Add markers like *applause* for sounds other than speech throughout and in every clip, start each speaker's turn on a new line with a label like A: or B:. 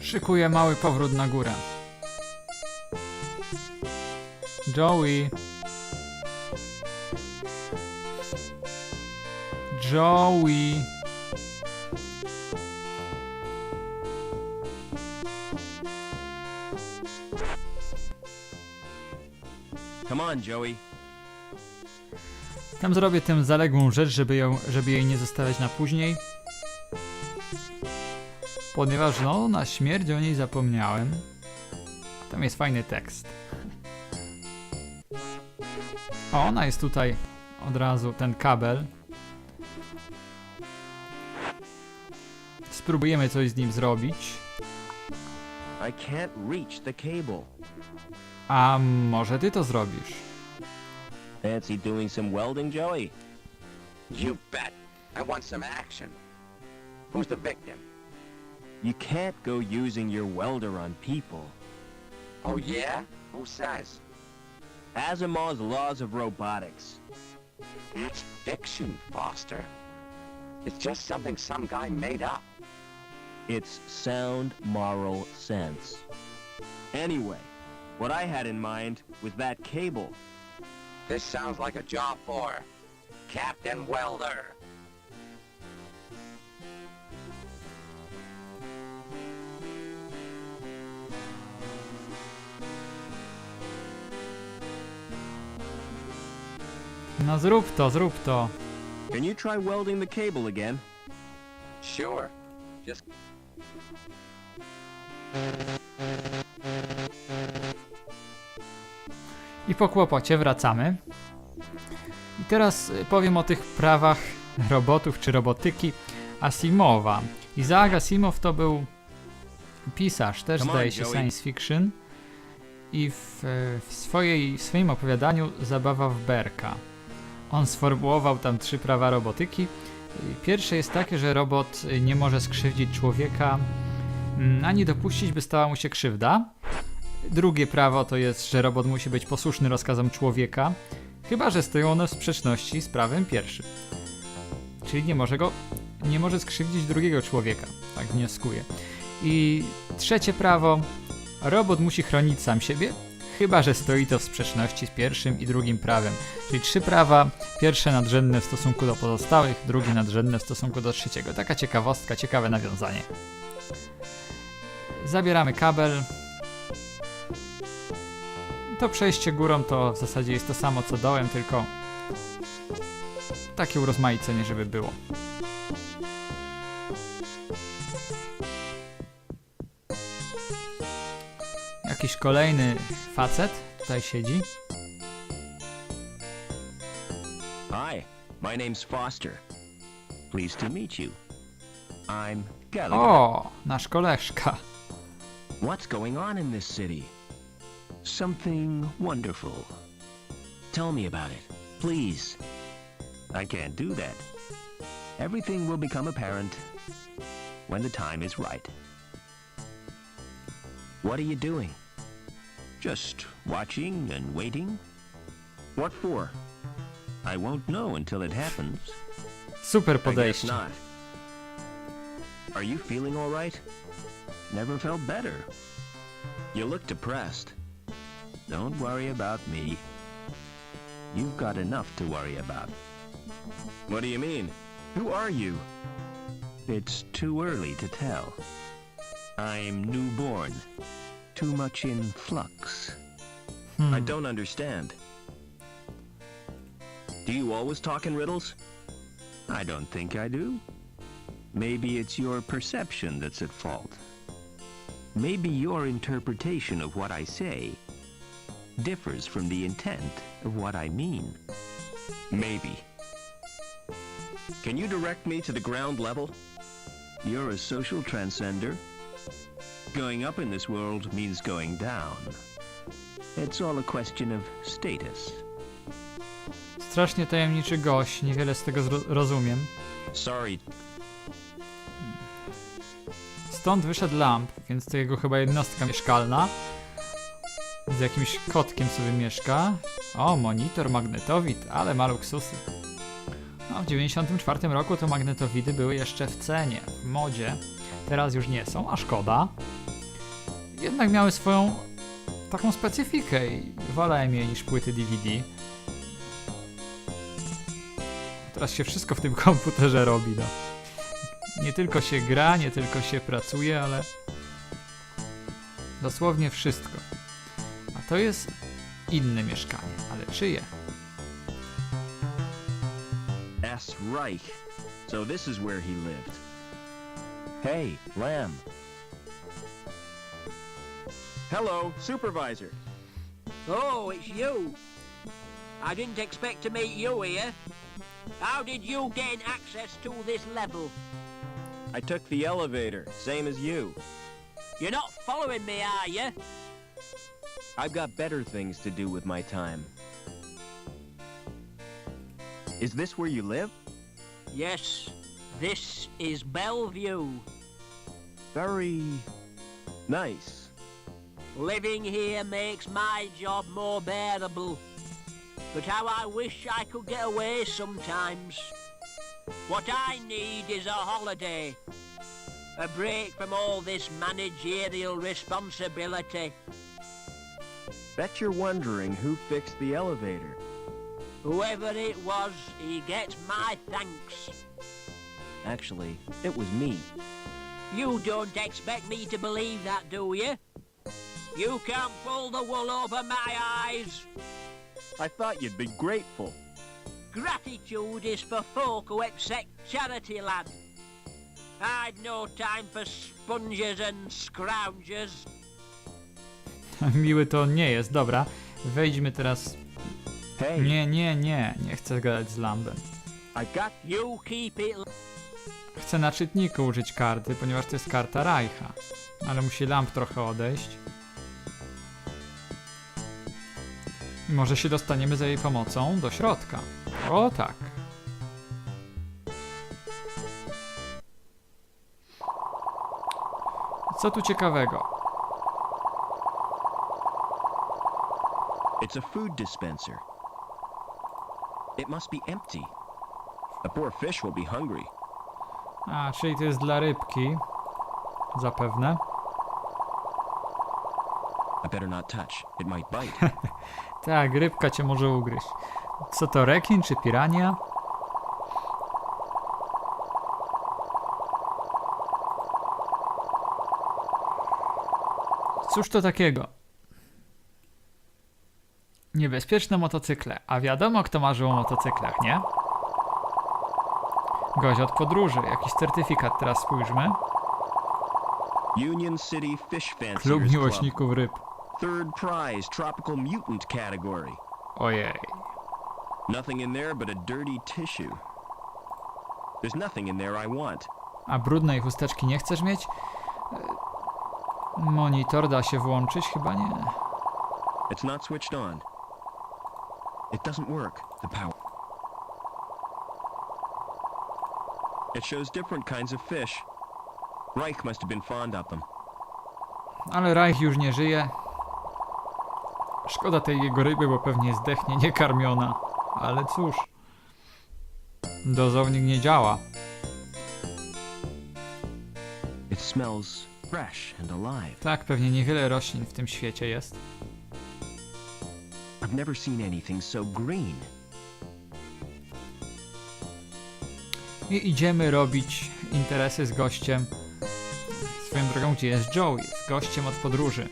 A: Szykuję mały powrót na górę. Joey. Joey.
B: Come on, Joey.
A: Tam zrobię tę zaległą rzecz, żeby, ją, żeby jej nie zostawiać na później. Ponieważ no, na śmierć o niej zapomniałem. Tam jest fajny tekst. O, ona jest tutaj od razu, ten kabel. Spróbujemy coś z nim zrobić.
B: I can't reach the cable.
A: A może ty to zrobisz?
B: Fancy doing some welding, Joey?
C: You bet. I want some action. Who's the victim?
B: You can't go using your welder on people.
C: Oh, yeah? Who says?
B: Asimov's laws of robotics.
C: That's fiction, Foster. It's just something some guy made up.
B: It's sound moral sense. Anyway, what I had in mind with that cable,
C: This sounds like a job for Captain Welder.
A: No zrób to, zrób to.
B: can you try welding the cable again?
C: Sure. Just
A: I po kłopocie wracamy. I teraz y, powiem o tych prawach robotów czy robotyki Asimowa. Isaac Asimov to był pisarz, też
B: Come
A: zdaje się
B: Joey.
A: science fiction. I w, e, w, swojej, w swoim opowiadaniu Zabawa w Berka. On sformułował tam trzy prawa robotyki. Pierwsze jest takie, że robot nie może skrzywdzić człowieka, mm, ani dopuścić, by stała mu się krzywda. Drugie prawo to jest, że robot musi być posłuszny rozkazom człowieka, chyba że stoją one w sprzeczności z prawem pierwszym. Czyli nie może go, nie może skrzywdzić drugiego człowieka, tak wnioskuję. I trzecie prawo, robot musi chronić sam siebie, chyba że stoi to w sprzeczności z pierwszym i drugim prawem. Czyli trzy prawa, pierwsze nadrzędne w stosunku do pozostałych, drugie nadrzędne w stosunku do trzeciego. Taka ciekawostka, ciekawe nawiązanie. Zabieramy kabel, to przejście górą to w zasadzie jest to samo co dołem, tylko takie urozmaicenie, żeby było. Jakiś kolejny facet tutaj siedzi.
B: Hi, my name's Foster. Pleased to meet you. I'm Gallagher.
A: O, nasz koleżka.
B: What's going on in this city? Something wonderful. Tell me about it, please. I can't do that. Everything will become apparent when the time is right. What are you doing? Just watching and waiting? What for? I won't know until it happens.
A: Super
B: I guess
A: podejście.
B: not. Are you feeling all right? Never felt better. You look depressed. Don't worry about me. You've got enough to worry about. What do you mean? Who are you? It's too early to tell. I'm newborn. Too much in flux. I
A: Hmm.
B: don't understand. Do you always talk in riddles? I don't think I do. Maybe it's your perception that's at fault. Maybe your interpretation of what I say differs from the intent of what I mean. Maybe. Can you direct me to the ground level? You're a social transcender. Going up in this world means going down. It's all a question of status.
A: Strasznie tajemniczy gość, niewiele z tego rozumiem.
B: Sorry,
A: Stąd wyszedł lamp, więc to jego chyba jednostka mieszkalna. Z jakimś kotkiem sobie mieszka. O, monitor, magnetowid, ale ma luksusy. No, w 94 roku to magnetowidy były jeszcze w cenie, w modzie. Teraz już nie są, a szkoda. Jednak miały swoją taką specyfikę i wolałem je niż płyty DVD. Teraz się wszystko w tym komputerze robi, no. Nie tylko się gra, nie tylko się pracuje, ale dosłownie wszystko. A to jest inne mieszkanie, ale czyje?
B: S. Reich. So this is where he lived. Hey, Lamb. Hello, supervisor.
D: Oh, it's you. I didn't expect to meet you here. How did you gain access to this level?
B: I took the elevator, same as you.
D: You're not following me, are you?
B: I've got better things to do with my time. Is this where you live?
D: Yes, this is Bellevue.
B: Very nice.
D: Living here makes my job more bearable. But how I wish I could get away sometimes. What I need is a holiday. A break from all this managerial responsibility.
B: Bet you're wondering who fixed the elevator.
D: Whoever it was, he gets my thanks.
B: Actually, it was me.
D: You don't expect me to believe that, do you? You can't pull the wool over my eyes.
B: I thought you'd be grateful.
D: Gratitude is for folk who accept charity, lad. I'd no time for sponges and scroungers. *laughs*
A: Miły to nie jest, dobra. Wejdźmy teraz.
B: Hey,
A: Nie, nie, nie, nie chcę gadać z Lambem.
B: I got
D: You keep it
A: Chcę na czytniku użyć karty, ponieważ to jest karta Reicha. Ale musi Lamp trochę odejść. Może się dostaniemy za jej pomocą do środka. O tak. Co tu ciekawego?
B: It's a food dispenser. It must be empty. The poor fish will be hungry.
A: A, czyli to jest dla rybki. Zapewne.
B: I better not touch. It might bite. *laughs*
A: Tak, rybka cię może ugryźć. Co to, rekin czy pirania? Cóż to takiego? Niebezpieczne motocykle. A wiadomo, kto marzył o motocyklach, nie? Gość od podróży. Jakiś certyfikat teraz spójrzmy.
B: Union City Fish
A: Klub
B: Fanciers Club.
A: miłośników ryb.
B: Third prize, tropical mutant category.
A: Oh yeah.
B: Nothing in there but a dirty tissue. There's nothing in there I want.
A: A brudnej chusteczki nie chcesz mieć? Monitor da się włączyć? Chyba nie.
B: It's not switched on. It doesn't work. The power. It shows different kinds of fish. Reich must have been fond of them.
A: Ale Reich już nie żyje. Szkoda tej jego ryby, bo pewnie zdechnie niekarmiona. Ale cóż. Dozownik nie działa.
B: It smells fresh and alive.
A: Tak, pewnie niewiele roślin w tym świecie jest.
B: I've never seen anything so green.
A: I idziemy robić interesy z gościem. Swoją drogą, gdzie jest Joey? Z gościem od podróży.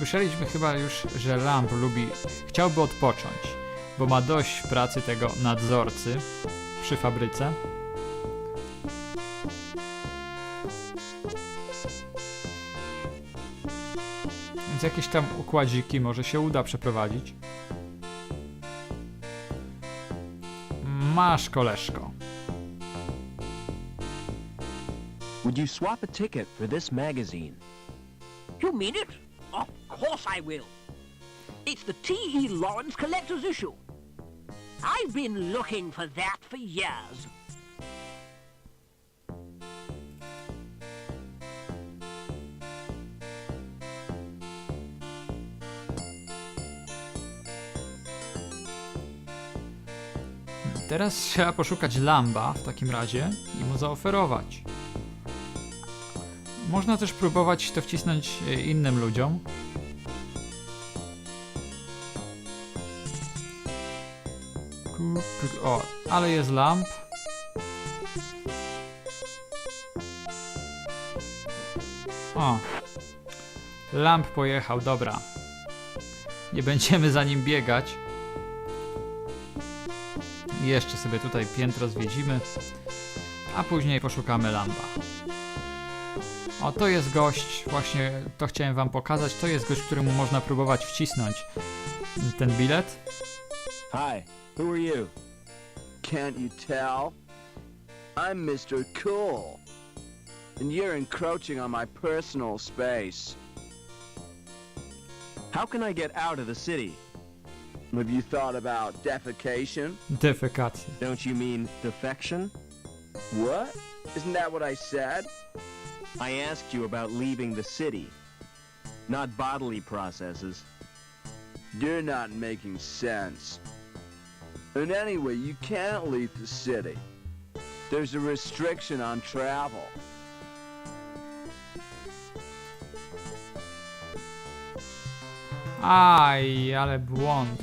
A: Słyszeliśmy chyba już, że Lamp lubi, chciałby odpocząć, bo ma dość pracy tego nadzorcy przy fabryce. Więc jakieś tam układziki może się uda przeprowadzić. Masz koleżko.
B: Would you swap a ticket for this magazine?
D: You mean it? Of course I will. It's the T.E. Lawrence Collector's Issue. I've been looking for that for years.
A: Teraz trzeba poszukać Lamba w takim razie i mu zaoferować. Można też próbować to wcisnąć e, innym ludziom. O, ale jest lamp. O. Lamp pojechał, dobra. Nie będziemy za nim biegać. Jeszcze sobie tutaj piętro zwiedzimy, a później poszukamy lamba. O, to jest gość, właśnie to chciałem wam pokazać, to jest gość, któremu można próbować wcisnąć ten bilet.
E: Hi, who are you? Can't you tell? I'm Mr. Cool. And you're encroaching on my personal space.
F: How can I get out of the city?
E: Have you thought about defecation?
A: Defecation.
F: Don't you mean defection?
E: What? Isn't that what I said?
F: I asked you about leaving the city, not bodily processes.
E: You're not making sense. And anyway, you can't leave the city. There's a restriction on travel.
A: Aj, ale błąd.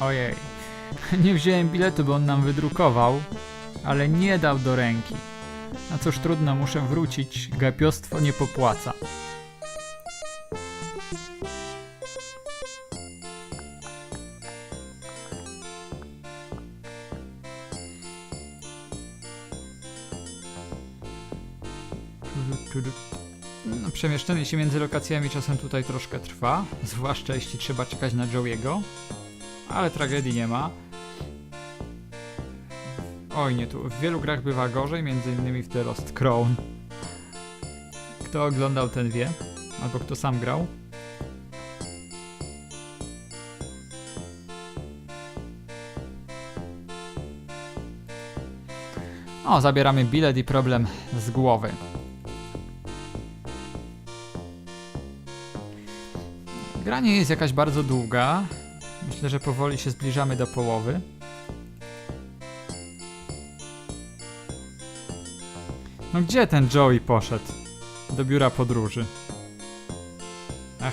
A: Ojej. *laughs* Nie wziąłem biletu, bo on nam wydrukował, ale nie dał do ręki. No cóż, trudno, muszę wrócić. Gapiostwo nie popłaca. Przemieszczenie się między lokacjami czasem tutaj troszkę trwa, *laughs* zwłaszcza jeśli trzeba czekać na Joey'ego, ale tragedii nie ma. Oj, nie tu. W wielu grach bywa gorzej, innymi w The Lost Crown. Kto oglądał, ten wie, albo kto sam grał. O, zabieramy bilet i problem z głowy. Gra nie jest jakaś bardzo długa. Myślę, że powoli się zbliżamy do połowy. No gdzie ten Joey poszedł? Do biura podróży. Ach.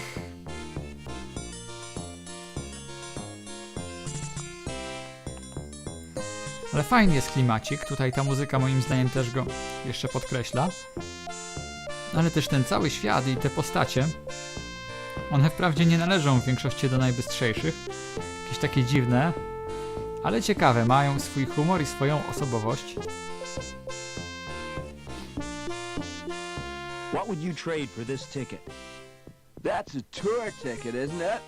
A: Ale fajny jest klimacik. Tutaj ta muzyka moim zdaniem też go jeszcze podkreśla. Ale też ten cały świat i te postacie. One wprawdzie nie należą w większości do najbystrzejszych, jakieś takie dziwne, ale ciekawe, mają swój humor i swoją osobowość.
F: What would you trade for this ticket?
E: That's a tour ticket, isn't it?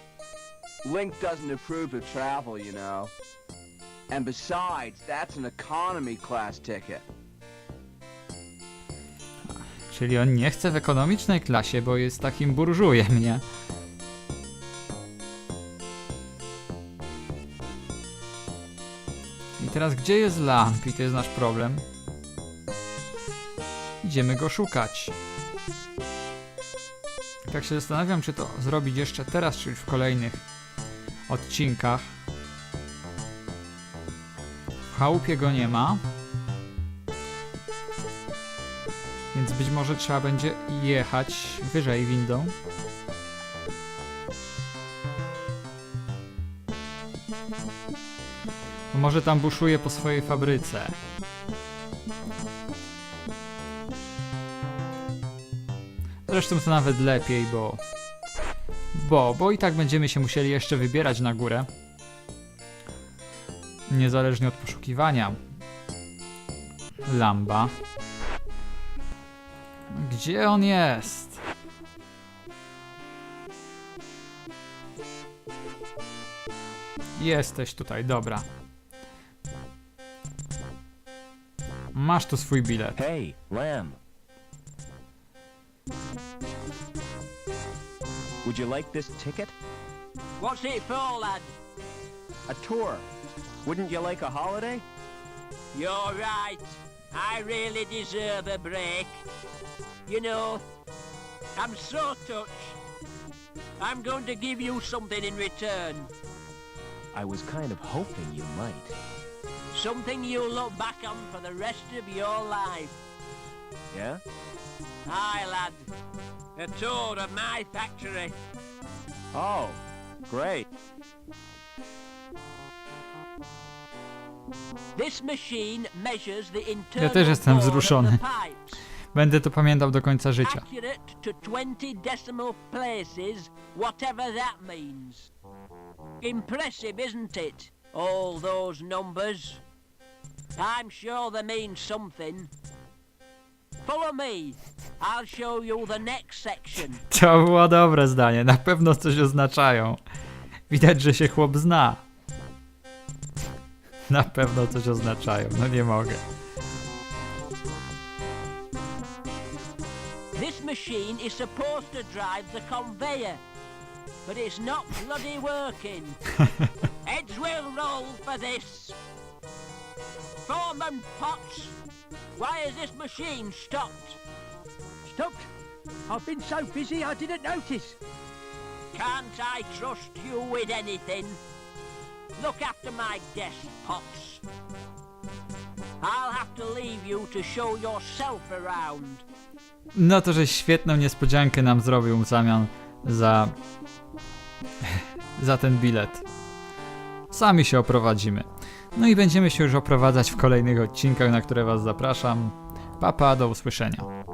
E: Link doesn't approve of travel, you know. And besides, that's an economy class ticket.
A: Czyli on nie chce w ekonomicznej klasie, bo jest takim burżujem, nie? Teraz gdzie jest lamp? I to jest nasz problem. Idziemy go szukać. Tak się zastanawiam, czy to zrobić jeszcze teraz, czyli w kolejnych odcinkach. W chałupie go nie ma. Więc być może trzeba będzie jechać wyżej windą. Może tam buszuje po swojej fabryce. Zresztą to nawet lepiej, bo... Bo, bo i tak będziemy się musieli jeszcze wybierać na górę. Niezależnie od poszukiwania. Lamba. Gdzie on jest? Jesteś tutaj, dobra. Masz tu swój bilet.
F: Hey, Lamb. Would you like this ticket?
D: What's it for, lad?
F: A tour. Wouldn't you like a holiday?
D: You're right. I really deserve a break. You know, I'm so touched. I'm going to give you something in return.
F: I was kind of hoping you might.
D: Something you'll look back on for the rest of your life.
F: Yeah?
D: Hi, lad. A tour of my factory.
F: Oh, great.
D: This machine measures the internal
A: Ja też jestem wzruszony.
D: the pipes,
A: Będę to pamiętał do końca życia.
D: accurate to 20 decimal places, whatever that means. Impressive, isn't it? All those numbers. I'm sure they mean something. Follow me. I'll show you the next section.
A: To było dobre zdanie. Na pewno coś oznaczają. Widać, że się chłop zna. Na pewno coś oznaczają. No nie mogę.
D: This machine is supposed to drive the conveyor, but it's not bloody working. *laughs* Heads will roll for this. Foreman Potts, why has this machine stopped?
G: Stopped? I've been so busy I didn't notice.
D: Can't I trust you with anything? Look after my desk, Potts. I'll have to leave you to show yourself around.
A: No to, że świetną niespodziankę nam zrobił w zamian za... *laughs* za ten bilet. Sami się oprowadzimy. No i będziemy się już oprowadzać w kolejnych odcinkach, na które Was zapraszam. Papa, do usłyszenia.